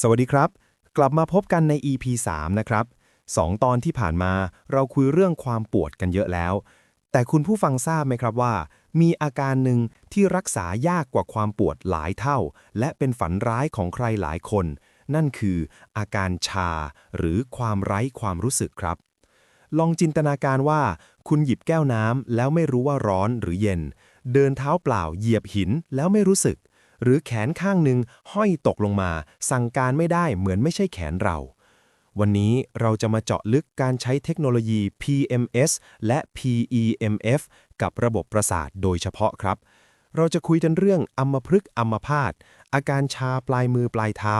สวัสดีครับ กลับมาพบกันใน EP 3 นะครับสองตอนที่ผ่านมาเราคุยเรื่องความปวดกันเยอะแล้ว แต่คุณผู้ฟังทราบไหมครับว่า มีอาการหนึ่งที่รักษายากกว่าความปวดหลายเท่า และเป็นฝันร้ายของใครหลายคน นั่นคืออาการชา หรือความไร้ความรู้สึกครับ ลองจินตนาการว่า คุณหยิบแก้วน้ำแล้วไม่รู้ว่าร้อนหรือเย็น เดินเท้าเปล่าเหยียบหินแล้วไม่รู้สึก หรือแขนข้างหนึ่งห้อยตกลงมา สั่งการไม่ได้เหมือนไม่ใช่แขนเรา วันนี้เราจะมาเจาะลึกการใช้เทคโนโลยี PMS และ PEMF กับระบบประสาทโดยเฉพาะครับ เราจะคุยกันเรื่องอัมพฤกษ์อัมพาตอาการชาปลายมือปลายเท้า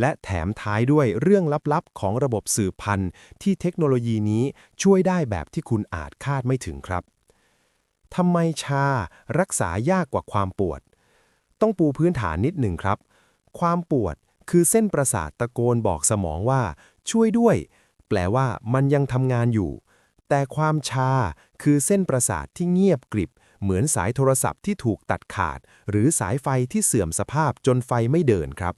และแถมท้ายด้วยเรื่องลับๆ ของระบบสืบพันธุ์ ที่เทคโนโลยีนี้ช่วยได้แบบที่คุณอาจคาดไม่ถึงครับทำไมชารักษายากกว่าความปวด ต้องปูพื้นฐานนิดหนึ่งครับ ความปวดคือเส้นประสาทตะโกนบอกสมองว่า ช่วยด้วย แปลว่ามันยังทำงานอยู่ แต่ความชาคือเส้นประสาทที่เงียบกริบ เหมือนสายโทรศัพท์ที่ถูกตัดขาด หรือสายไฟที่เสื่อมสภาพจนไฟไม่เดินครับ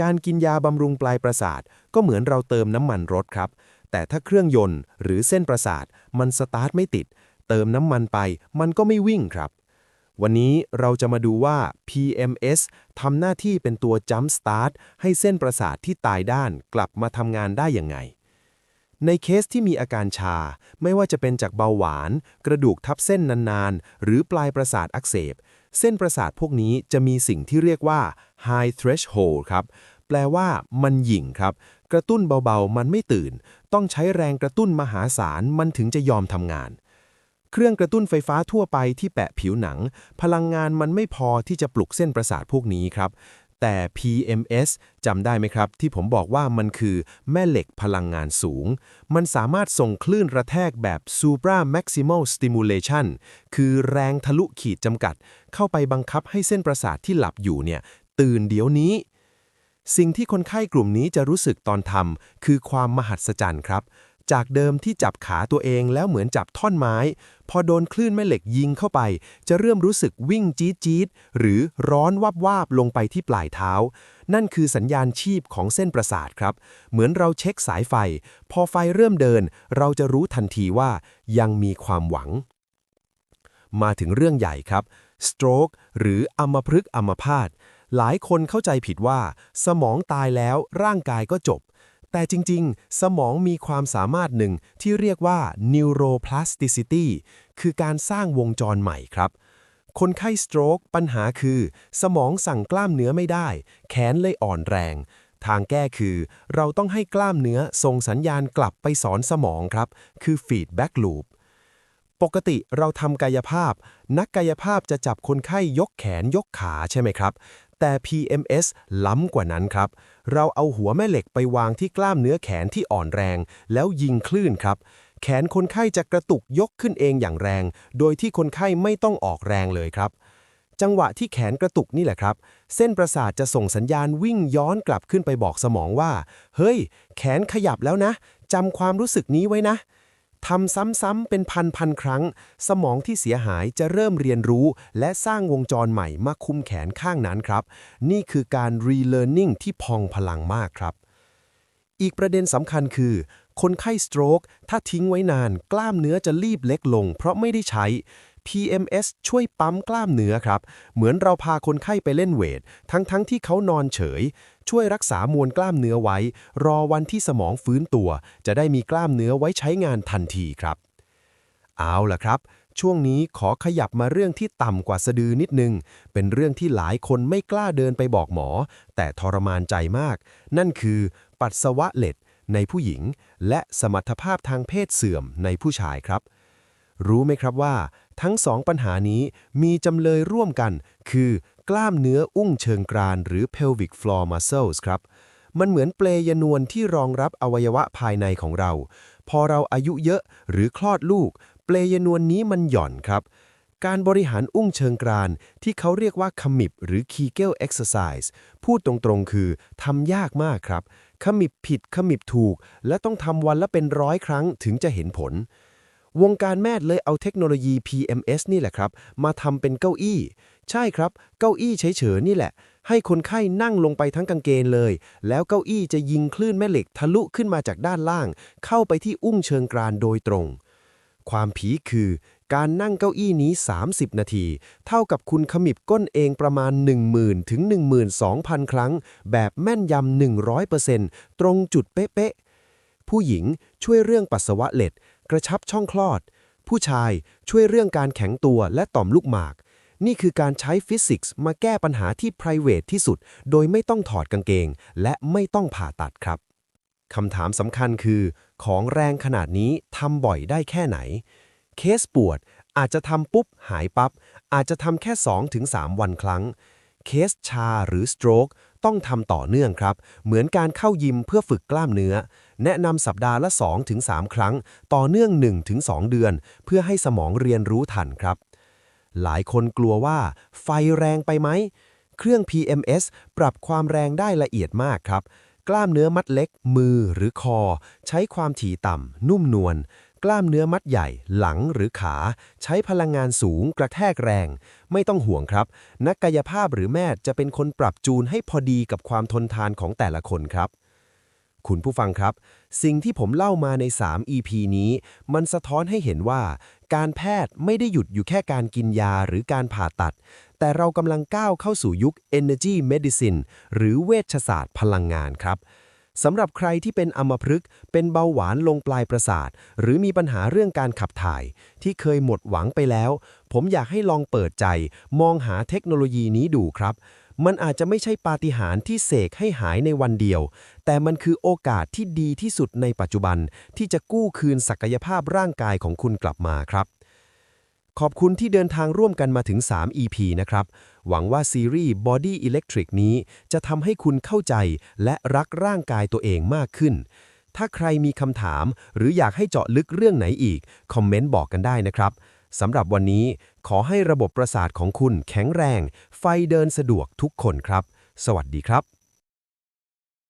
การกินยาบำรุงปลายประสาทก็เหมือนเราเติมน้ำมันรถครับ แต่ถ้าเครื่องยนต์ หรือเส้นประสาทมันสตาร์ทไม่ติด เติมน้ำมันไป มันก็ไม่วิ่งครับ วันนี้เราจะมาดูว่า PMS ทำหน้าที่เป็นตัว Jump Start ให้เส้นประสาทที่ตายด้านกลับมาทำงานได้อย่างไง ในเคสที่มีอาการชา ไม่ว่าจะเป็นจากเบาหวาน กระดูกทับเส้นนานๆ หรือปลายประสาทอักเสบ เส้นประสาทพวกนี้จะมีสิ่งที่เรียกว่า high threshold ครับ แปลว่ามันหยิ่งครับ กระตุ้นเบาๆ มันไม่ตื่น ต้องใช้แรงกระตุ้นมหาศาลมันถึงจะยอมทำงาน เครื่องกระตุ้นไฟฟ้าทั่วไปที่แปะผิวหนัง พลังงานมันไม่พอที่จะปลุกเส้นประสาทพวกนี้ครับ แต่ PMS จำได้ไหมครับ ที่ผมบอกว่ามันคือแม่เหล็กพลังงานสูง มันสามารถส่งคลื่นระแทกแบบ supra maximal stimulation คือแรงทะลุขีดจำกัด เข้าไปบังคับให้เส้นประสาทที่หลับอยู่เนี่ย ตื่นเดี๋ยวนี้ สิ่งที่คนไข้กลุ่มนี้จะรู้สึกตอนทำคือความมหัศจรรย์ครับ จากเดิมที่จับขาตัวเองแล้วเหมือนจับท่อนไม้ พอโดนคลื่นแม่เหล็กยิงเข้าไป จะเริ่มรู้สึกวิ่งจี๊ดจี๊ดหรือร้อนวับวาบลงไปที่ปลายเท้า นั่นคือสัญญาณชีพของเส้นประสาทครับ เหมือนเราเช็คสายไฟ พอไฟเริ่มเดิน เราจะรู้ทันทีว่ายังมีความหวัง มาถึงเรื่องใหญ่ครับ stroke หรืออัมพฤกษ์อัมพาตหลายคนเข้าใจผิดว่า สมองตายแล้วร่างกายก็จบ แต่จริงๆ สมองมีความสามารถหนึ่งที่เรียกว่า neuroplasticity คือการสร้างวงจรใหม่ครับ คนไข้สโตรกปัญหาคือ สมองสั่งกล้ามเนื้อไม่ได้ แขนเลยอ่อนแรง ทางแก้คือ เราต้องให้กล้ามเนื้อส่งสัญญาณกลับไปสอนสมองครับ คือ feedback loop ปกติเราทำกายภาพ นักกายภาพจะจับคนไข้ยกแขนยกขาใช่ไหมครับ แต่ PMS ล้ำกว่านั้นครับ เราเอาหัวแม่เหล็กไปวางที่กล้ามเนื้อแขนที่อ่อนแรง แล้วยิงคลื่นครับ แขนคนไข้จะกระตุกยกขึ้นเองอย่างแรง โดยที่คนไข้ไม่ต้องออกแรงเลยครับ จังหวะที่แขนกระตุกนี่แหละครับ เส้นประสาทจะส่งสัญญาณวิ่งย้อนกลับขึ้นไปบอกสมองว่า เฮ้ย แขนขยับแล้วนะจำความรู้สึกนี้ไว้นะ ทำซ้ำๆเป็นพันๆครั้ง สมองที่เสียหายจะเริ่มเรียนรู้ และสร้างวงจรใหม่มาคุมแขนข้างนั้นครับ นี่คือการ relearning ที่พองพลังมากครับ อีกประเด็นสำคัญคือ คนไข้สโตรกถ้าทิ้งไว้นาน กล้ามเนื้อจะรีบเล็กลง เพราะไม่ได้ใช้ PMS ช่วยปั๊มกล้ามเนื้อครับ เหมือนเราพาคนไข้ไปเล่นเวท ทั้งๆทที่เขานอนเฉย ช่วยรักษามวลกล้ามเนื้อไว้ รอวันที่สมองฟื้นตัว จะได้มีกล้ามเนื้อไว้ใช้งานทันทีครับ เอาล่ะครับ ช่วงนี้ขอขยับมาเรื่องที่ต่ำกว่าสะดือนิดนึง เป็นเรื่องที่หลายคนไม่กล้าเดินไปบอกหมอ แต่ทรมานใจมาก นั่นคือ ปัสสาวะเหล็ดในผู้หญิง และสมรรถภาพทางเพศเสื่อมในผู้ชายครับรู้ไหมครับว่า ทั้งสองปัญหานี้มีจำเลยร่วมกัน คือกล้ามเนื้ออุ้งเชิงกรานหรือ pelvic floor muscles ครับ มันเหมือนเปลยนวลที่รองรับอวัยวะภายในของเรา พอเราอายุเยอะหรือคลอดลูก เปลยนวลนี้มันหย่อนครับ การบริหารอุ้งเชิงกรานที่เขาเรียกว่าขมิบหรือ Kegel exercise พูดตรงๆคือทำยากมากครับ ขมิบผิดขมิบถูก และต้องทำวันละเป็นร้อยครั้งถึงจะเห็นผล วงการแพทย์เลยเอาเทคโนโลยี PMS นี่แหละครับ มาทำเป็นเก้าอี้ ใช่ครับ เก้าอี้เฉยๆนี่แหละ ให้คนไข้นั่งลงไปทั้งกางเกงเลย แล้วเก้าอี้จะยิงคลื่นแม่เหล็กทะลุขึ้นมาจากด้านล่าง เข้าไปที่อุ้งเชิงกรานโดยตรง ความผีคือการนั่งเก้าอี้นี้ 30 นาที เท่ากับคุณขมิบก้นเองประมาณ 10,000 ถึง 12,000 ครั้ง แบบแม่นยำ 100%ตรงจุดเป๊ะๆผู้หญิงช่วยเรื่องปัสสาวะเล็ด กระชับช่องคลอด ผู้ชายช่วยเรื่องการแข็งตัวและต่อมลูกหมาก นี่คือการใช้ฟิสิกส์มาแก้ปัญหาที่ p r i v a t ที่สุด โดยไม่ต้องถอดกางเกง และไม่ต้องผ่าตัดครับคำถามสำคัญคือ ของแรงขนาดนี้ทำบ่อยได้แค่ไหน เคสปวดอาจจะทำปุ๊บหายปับ๊บอาจจะทำแค่ 2-3 วันครั้ง เคสชาหรือ stroke ต้องทำต่อเนื่องครับ เหมือนการเข้ายิมเพื่อฝึกกล้ามเนื้อ แนะนำสัปดาห์ละ 2-3 ครั้ง ต่อเนื่อง 1-2 เดือน เพื่อให้สมองเรียนรู้ทันครับ หลายคนกลัวว่า ไฟแรงไปไหม เครื่อง PMS ปรับความแรงได้ละเอียดมากครับ กล้ามเนื้อมัดเล็ก มือหรือคอ ใช้ความถี่ต่ำนุ่มนวล กล้ามเนื้อมัดใหญ่ หลังหรือขา ใช้พลังงานสูงกระแทกแรง ไม่ต้องห่วงครับ นักกายภาพหรือแม่จะเป็นคนปรับจูนให้พอดีกับความทนทานของแต่ละคนครับ คุณผู้ฟังครับ สิ่งที่ผมเล่ามาใน 3 EP นี้ มันสะท้อนให้เห็นว่า การแพทย์ไม่ได้หยุดอยู่แค่การกินยาหรือการผ่าตัด แต่เรากำลังก้าวเข้าสู่ยุค Energy Medicine หรือเวชศาสตร์พลังงานครับ สำหรับใครที่เป็นอัมพฤกษ์เป็นเบาหวานลงปลายประสาท หรือมีปัญหาเรื่องการขับถ่าย ที่เคยหมดหวังไปแล้ว ผมอยากให้ลองเปิดใจ มองหาเทคโนโลยีนี้ดูครับ มันอาจจะไม่ใช่ปาฏิหาริย์ที่เสกให้หายในวันเดียว แต่มันคือโอกาสที่ดีที่สุดในปัจจุบัน ที่จะกู้คืนศักยภาพร่างกายของคุณกลับมาครับ ขอบคุณที่เดินทางร่วมกันมาถึง 3 EP นะครับ หวังว่าซีรีส์ Body Electric นี้จะทำให้คุณเข้าใจและรักร่างกายตัวเองมากขึ้น ถ้าใครมีคำถามหรืออยากให้เจาะลึกเรื่องไหนอีก คอมเมนต์บอกกันได้นะครับสำหรับวันนี้ขอให้ระบบประสาทของคุณแข็งแรง ไฟเดินสะดวกทุกคนครับ สวัสดีครับ